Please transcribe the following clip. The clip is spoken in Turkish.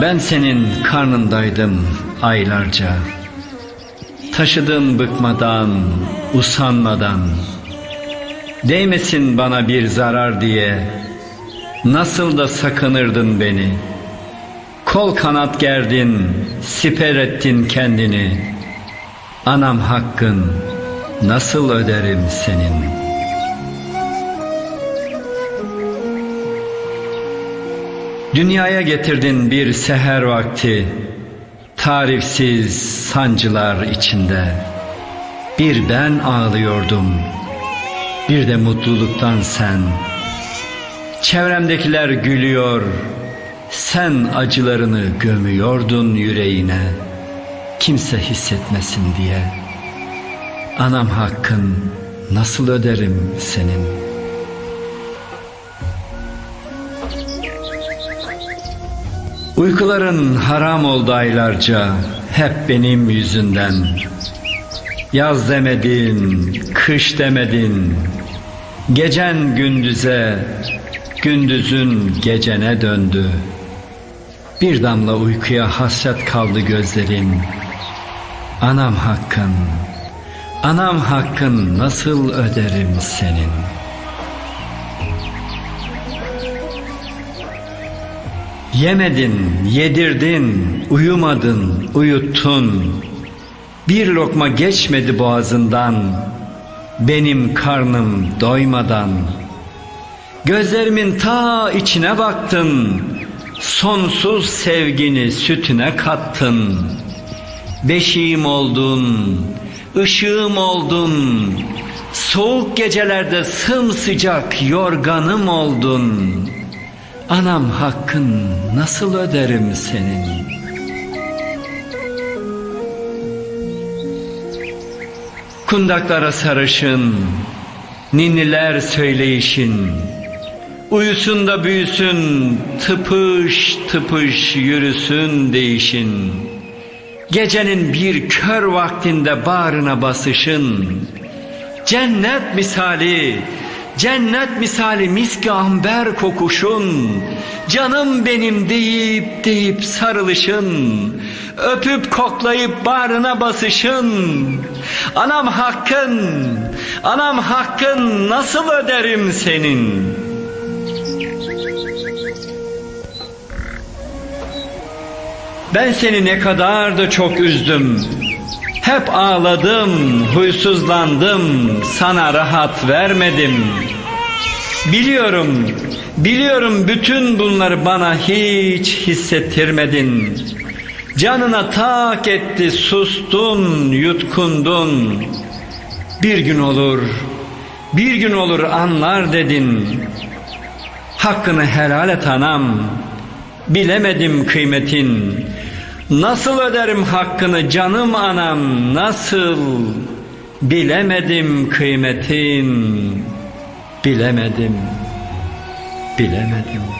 Ben senin karnındaydım aylarca. Taşıdın bıkmadan, usanmadan. Değmesin bana bir zarar diye. Nasıl da sakınırdın beni. Kol kanat gerdin, siper ettin kendini. Anam hakkın, nasıl öderim senin?'' Dünyaya getirdin bir seher vakti, tarifsiz sancılar içinde. Bir ben ağlıyordum, bir de mutluluktan sen. Çevremdekiler gülüyor, sen acılarını gömüyordun yüreğine. Kimse hissetmesin diye. Anam hakkın nasıl öderim senin?'' Uykuların haram oldu aylarca hep benim yüzünden. Yaz demedin, kış demedin. Gecen gündüze, gündüzün gecene döndü. Bir damla uykuya hasret kaldı gözlerim. Anam hakkın, anam hakkın nasıl öderim senin?'' Yemedin, yedirdin, uyumadın, uyuttun. Bir lokma geçmedi boğazından, benim karnım doymadan. Gözlerimin ta içine baktın, sonsuz sevgini sütüne kattın. Beşiğim oldun, ışığım oldun, soğuk gecelerde sımsıcak yorganım oldun.'' Anam hakkın nasıl öderim senin? Kundaklara sarışın, ninniler söyleyişin, Uyusun da büyüsün, tıpış tıpış yürüsün değişin. Gecenin bir kör vaktinde bağrına basışın, Cennet misali Cennet misali miski amber kokuşun, canım benim deyip deyip sarılışın, öpüp koklayıp bağrına basışın. Anam hakkın, anam hakkın nasıl öderim senin? Ben seni ne kadar da çok üzdüm. Hep ağladım, huysuzlandım, sana rahat vermedim. Biliyorum, biliyorum bütün bunları bana hiç hissettirmedin. Canına tak etti, sustun, yutkundun. Bir gün olur, bir gün olur anlar dedin. Hakkını helal et anam, bilemedim kıymetin. Nasıl öderim hakkını canım anam? Nasıl? Bilemedim kıymetin. Bilemedim. Bilemedim